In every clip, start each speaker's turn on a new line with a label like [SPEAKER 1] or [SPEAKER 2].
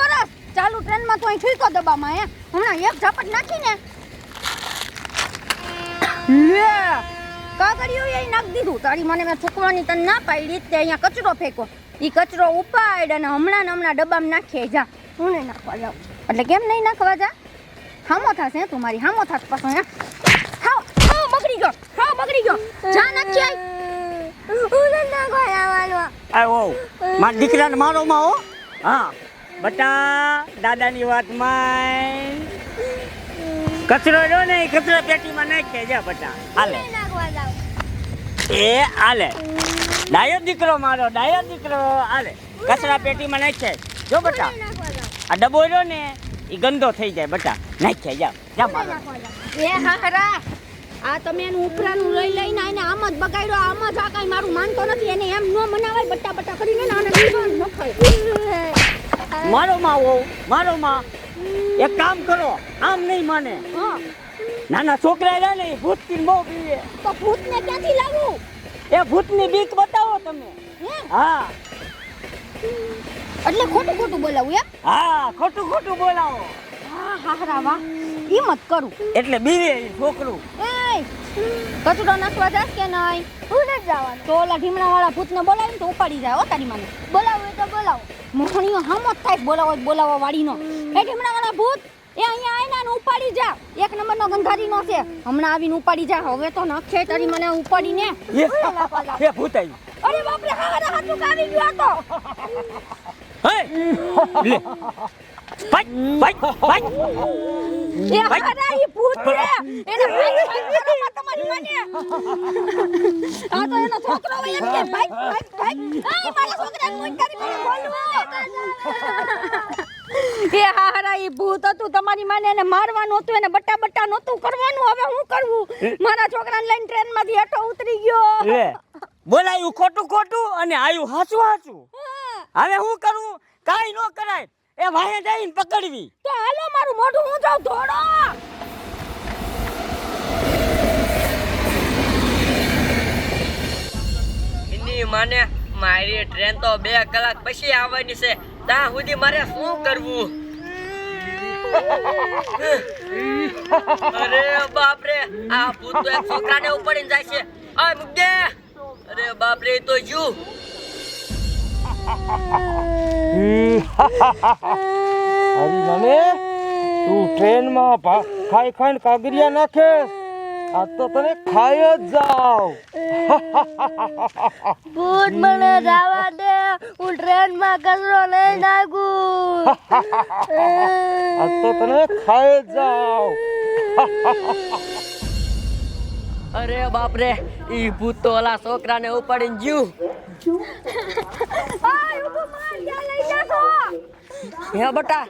[SPEAKER 1] કરસ ચાલુ ટ્રેનમાં તો અહીં ઠીકો દબામાં હે? હમણાં એક ઝાપટ નાખીને. લે! કાગળિયું એ નાખી દીધું. તારી મને મેં ચૂકવાની તને ના પાડી. તે અહીંયા કચરો ફેંકો. ઈ કચરો ઉપાડ અને હમણાં ને હમણાં ડબ્બામાં નાખીએ જા. હું નહીં નાખવા જાઉં. એટલે કેમ નહીં નાખવા જા? હામો થશે તું મારી. હામો થાસ પાછો હે. હાવ હાવ બગડી ગયો. હાવ બગડી ગયો. જા નાખી આઈ હું નહીં નાખવા જવાનો.
[SPEAKER 2] આવો. મારા દીકરાને મારો માં હો. હા. બટા દાદાની વાત માન. કચરો રહ્યો ને એ કચરા પેટીમાં નાખે જા બટા. હાલે. એ હાલે. ડાયો દીકરો મારો ડાયો દીકરો. હાલે. કચરા પેટીમાં નાખે. જો બટા. આ ડબ્બો રહ્યો ને એ ગંદો થઈ જાય બટા. નાખે જા. જા મારો.
[SPEAKER 1] એ હાહરા આ તમે એનું ઉપરાનું લઈ લઈને આને આમ જ બગાડ્યો આમ જ આ કાંઈ મારું માનતો નથી એને એમ ન મનાવાય બટા બટા કરીને ને આને દીવાનું નખાય
[SPEAKER 2] મારો માં મારો માં. એક કામ કરો આમ નહીં માને.
[SPEAKER 1] હા.
[SPEAKER 2] નાના છોકરા રહ્યા ને એ ભૂતથી બહુ પીવે
[SPEAKER 1] તો ભૂતને ક્યાંથી લાવું?
[SPEAKER 2] એ ભૂતની બીક બતાવો તમે.
[SPEAKER 1] હા. એટલે ખોટું ખોટું બોલાવું એમ?
[SPEAKER 2] હા ખોટું ખોટું બોલાવો.
[SPEAKER 1] હા હા વાહ ઈ મત કરું.
[SPEAKER 2] એટલે બીવે ઈ છોકરું.
[SPEAKER 1] એય કચરો નાખવા જાસ કે નહીં? હું નથી જવાનું. તો ઓલા ઢીમણા વાળા ભૂતને બોલાવીને તો ઉપાડી જાય ઓ તારી મને. બોલાવો તો બોલાવો. મોહણીઓ હામો થાય બોલાવો બોલાવો વાળીનો એ હમણાં ભૂત એ અહીંયા આવીને આને ઉપાડી જા. એક નંબરનો ગંધારીનો છે. હમણાં આવીને ઉપાડી જા. હવે તો નખે તારી મને ઉપાડીને.
[SPEAKER 2] એ ભૂત આવ્યું
[SPEAKER 1] અરે બાપરે હારા હાથું આવી ગયો આ તો
[SPEAKER 2] હે લે. ભાઈ ભાઈ ભાઈ.
[SPEAKER 1] એ હારા ઈ ભૂત છે. એને ભાઈ તમારી મને. આ તો એનો છોકરો હોય એમ કે ભાઈ ભાઈ ભાઈ. આય મારા છોકરાને મોઈ કરી મને બોલવું. એ હારા ઈ ભૂત હતું. તમારી માને એને મારવાનું હતું એને બટ્ટા બટ્ટા નહોતું કરવાનું. હવે હું કરવું? મારા છોકરાને લઈને ટ્રેનમાંથી હેઠો ઉતરી ગયો.
[SPEAKER 2] લે બોલાયું ખોટું ખોટું અને આયું હાચું હાચું. હવે હું કરું? કાઈ ન કરાય. એ ભાઈ જઈને પકડવી.
[SPEAKER 1] તો હાલો મારું મોઢું હું જાઉં? ધોડો!
[SPEAKER 3] એની માને મારી ટ્રેન તો બે કલાક પછી આવવાની છે. ત્યાં સુધી મારે શું કરવું? અરે બાપ રે આ ભૂત તો એક છોકરાને ઉપાડીને જાય છે. આ મુકે અરે બાપ રે તો જુ
[SPEAKER 4] અરે મને? તું ટ્રેનમાં ખાઈ ખાઈને કાગરિયા નાખે આ તો તને ખાઈ જ જાવ
[SPEAKER 1] ભૂત મને જવા દે હું ટ્રેનમાં કચરો નહીં નાખું.
[SPEAKER 4] આ તો તને ખાઈ જ જાવ
[SPEAKER 3] અરે બાપ રે ઈ ભૂત તો ઓલા છોકરાને ઉપાડીને જ્યું હે બટા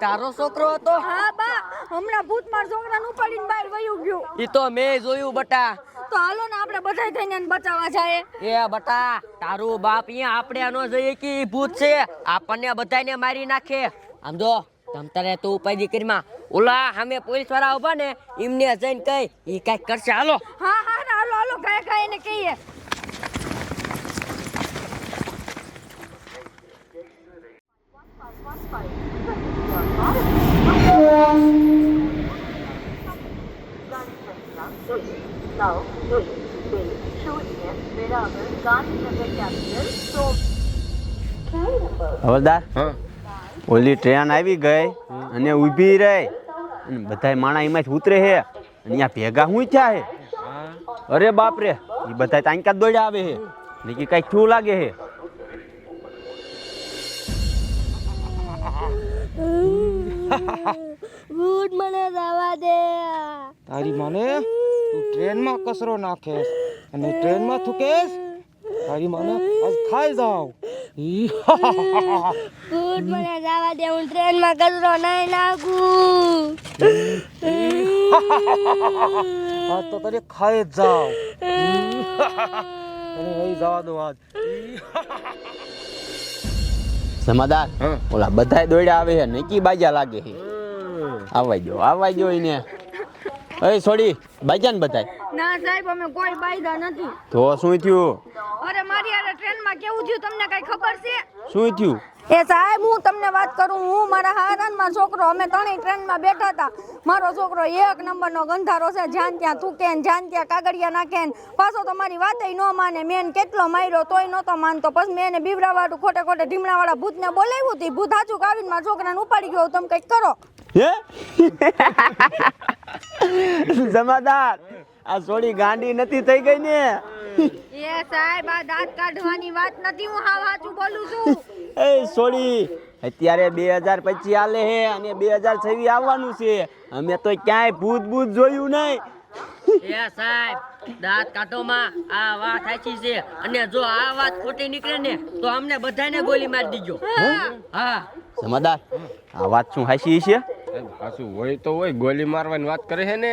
[SPEAKER 3] તારો છોકરો હતો?
[SPEAKER 1] હા બા હમણાં ભૂત માર છોકરાને ઉપાડીને બહાર વયું ગયું.
[SPEAKER 3] ઈ તો મેં જોયું બટા.
[SPEAKER 1] તો હાલો ને આપણે બધા થઈને એને બચાવવા જાય.
[SPEAKER 3] એ બટા તારું બાપ અહીંયા આપણે નો જઈએ કે ભૂત છે. આપણને બધાને મારી નાખે. આમ જો તમ તારે તું ઉપાય દીકરીમાં ઓલા સામે પોલીસવાળા ઊભા ને એમને જઈને કઈ એ કંઈક કરશે. હાલો.
[SPEAKER 1] હા હા હાલો હાલો કાય કઈ એને કહીએ.
[SPEAKER 5] હવલદાર ઓલી ટ્રેન આવી ગઈ અને ઊભી રહી અને બધાય માણા એમાંથી ઉતરે છે અને અહીંયા ભેગા હું થયા છે અરે બાપ રે એ બધા તાંકા દોડ્યા આવે છે ને કે કઈ થયું લાગે છે
[SPEAKER 1] ભૂત મને જવા દે
[SPEAKER 4] તારી મને ટ્રેનમાં કચરો નાખે અને ટ્રેનમાં થૂકેશ તારી મને આજ ખાઈ જાવ
[SPEAKER 1] ભૂત મને જવા દે હું ટ્રેનમાં કચરો નહીં નાખું.
[SPEAKER 4] આ તો તને ખાઈ જાવ તને નહીં જવા દો આજ.
[SPEAKER 5] સમાદાર ઓલા બધાય દોડ્યા આવે છે નકી બાજા લાગે છે. આવવા જો આવવા જો એને. અય સોડી બાઈજાન બતાય.
[SPEAKER 1] ના સાહેબ અમે કોઈ બાયદા નથી.
[SPEAKER 5] તો શું થયું?
[SPEAKER 1] અરે મારી આરે ટ્રેનમાં કેવું થયું તમને કઈ ખબર છે?
[SPEAKER 5] શું થયું?
[SPEAKER 1] એ સાહેબ હું તમને વાત કરું હું મારા હારાનમાં છોકરો અમે ત્રણેય ટ્રેનમાં બેઠા હતા. મારો છોકરો એક નંબરનો ગંધારો છે જ્યાં ત્યાં થૂકે ને જ્યાં ત્યાં કાગળિયા નાખે ને પાછો તમારી વાતય ન માને મેં કેટલો માર્યો તોય નહોતો માનતો. પછી મેં એને બીવડાવાળું ખોટે ખોટે ઢીમણાવાળા ભૂતને બોલાવ્યું હતું ભૂત હાચું કાવીને મારા છોકરાને ઉપાડી ગયો. તમે કંઈક કરો.
[SPEAKER 5] હે? જમાદાર આ સોડી ગાંડી નથી થઈ ગઈ ને?
[SPEAKER 1] એ સાહેબ આ દાંત કાઢવાની વાત નથી. હું હાવ હાચું બોલું છું.
[SPEAKER 5] એ સોડી અત્યારે બે હજાર પચીસ આલે હે અને બે હજાર છવ્વીસ આવવાનું છે. અમે તો ક્યાંય ભૂત ભૂત જોયું નહીં.
[SPEAKER 3] એ સાહેબ દાંત કાઢોમાં આ વાત સાચી છે અને જો આ વાત ખોટી નીકળે ને તો અમને બધાને ગોલી મારી દીજો. હા?
[SPEAKER 5] જમાદાર આ વાત શું હાસી છે
[SPEAKER 4] પાછું હોય તો હોય ગોલી મારવાની વાત કરે છે ને.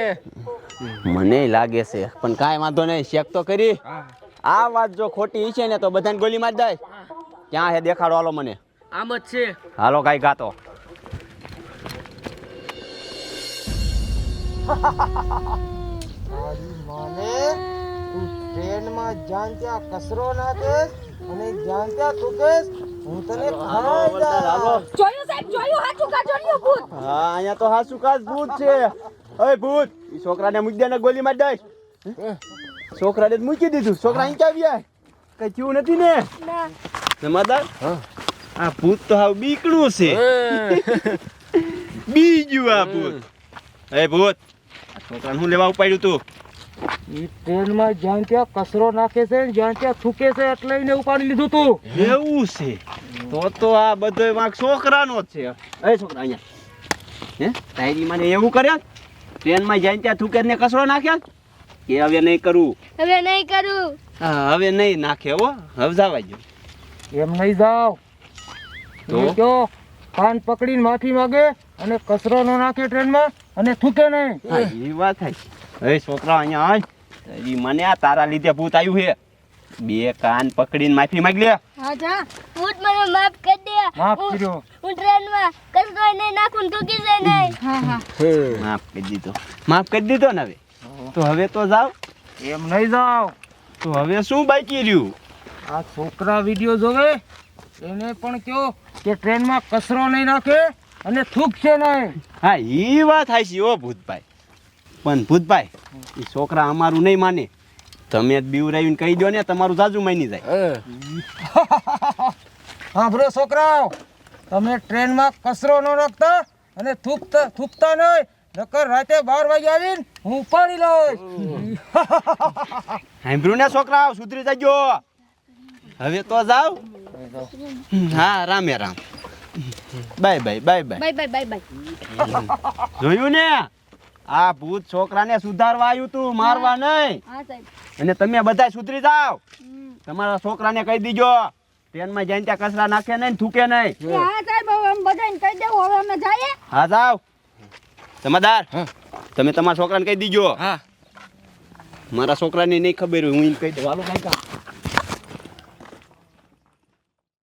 [SPEAKER 5] મને લાગે છે પણ કાંઈ વાંધો નહીં ચેક તો કરી. આ વાત જો ખોટી છે ને તો બધાને ગોલી મારી દે ક્યાં હે? દેખાડો હાલો મને.
[SPEAKER 3] આમ જ છે.
[SPEAKER 5] હાલો કાંઈ ગાતો.
[SPEAKER 4] ટ્રેનમાં જ્યાં ત્યાં કચરો નાખેશ અને જ્યાં ત્યાં થૂકેશ હું તને
[SPEAKER 1] જોયું સાહેબ જોયું હાચું કાઢો ભૂત?
[SPEAKER 5] હા અહીંયા તો હાસુ કાસ ભૂત છે. ઓય ભૂત ઈ છોકરાને મુદ્દાને ગોલી મારી દઈશ. છોકરાને જ મૂકી દીધું. છોકરા અહીં ક્યાં આવ્યા કઈ થયું નથી ને. જમાદાર આ ભૂત તો હાવ બીકણું છે. બીજું આ ભૂત. એ ભૂત છોકરાને હું લેવા ઉપાડ્યું તું?
[SPEAKER 4] ઈ ટ્રેનમાં જ્યાં ત્યાં કચરો નાખે છે ને જ્યાં ત્યાં થૂકે છે એટલે એને ઉપાડી લીધું તું.
[SPEAKER 5] એવું છે. તો તો આ બધો વાંક છોકરાનો જ છે. એ છોકરા અહીંયા. હે? તારી મને એવું કર્યા ટ્રેનમાં જાય ત્યાં થૂકે ને કચરો નાખ્યા કે હવે નહીં કરવું
[SPEAKER 1] હવે નહીં કરું.
[SPEAKER 5] હા હવે નહીં નાખે હો. હવે જવા જો
[SPEAKER 4] એમ નહીં જાવ. જો કાન પકડીને માફી માંગે અને કચરો ન નાખે ટ્રેનમાં અને થૂકે નહીં.
[SPEAKER 5] એ વાત થાય એ છોકરા અહીંયા આય. તારી મને આ તારા લીધે ભૂત આવ્યું છે. બે કાન પકડીને માફી માંગી લે.
[SPEAKER 1] હા જા. ભૂત મને માફ કરી દે.
[SPEAKER 4] માફ કર્યો.
[SPEAKER 1] હું ટ્રેનમાં કચરો નહીં નાખું થૂકી જાય નહીં. હા હા.
[SPEAKER 5] માફ કરી દીધો. માફ કરી દીધો ને હવે. તો હવે તો જાવ.
[SPEAKER 4] એમ નહીં જાવ.
[SPEAKER 5] તો હવે શું બાકી રહ્યું?
[SPEAKER 4] આ છોકરા વીડિયો જોવે એને પણ કયો કે ટ્રેનમાં કચરો નહીં નાખે અને થૂકશે નહીં.
[SPEAKER 5] હા એ વાત થાય છે ઓ ભૂતભાઈ. પણ ભૂતભાઈ એ છોકરા અમારું નહીં માને. તમે જ બીવરાવીને કહી દો ને તમારું જાજુ માની જાય.
[SPEAKER 4] હા બ્રો છોકરાઓ તમે ટ્રેનમાં કચરો ન નાખતા અને થૂકતા થૂકતા નહીં નકર રાતે બાર વાગે આવીને હું ઉપાડી લઈશ.
[SPEAKER 5] સાંભળ્યું ને છોકરાઓ સુધરી જજો. હવે તો જાવ હા રામે Ram. Bye bye bye bye.
[SPEAKER 1] Bye bye bye
[SPEAKER 5] જોયું ને? આ ભૂત છોકરાને સુધારવા આવ્યું તું મારવા નહીં. અને તમે બધા સુધરી જાવ તમારા છોકરાને કહી દીજો. ટ્રેનમાં જઈને ત્યાં કચરા નાખે નહીં થૂકે નહીં.
[SPEAKER 1] હા સાહેબ હવે અમે બધાને કહી દેવું. હવે અમે જઈએ.
[SPEAKER 5] હા જાવ જમાદાર તમે તમારા છોકરાને કહી દીજો.
[SPEAKER 4] હા.
[SPEAKER 5] મારા છોકરાને નહીં ખબર હું એમ કહી દઉં. હાલો કાકા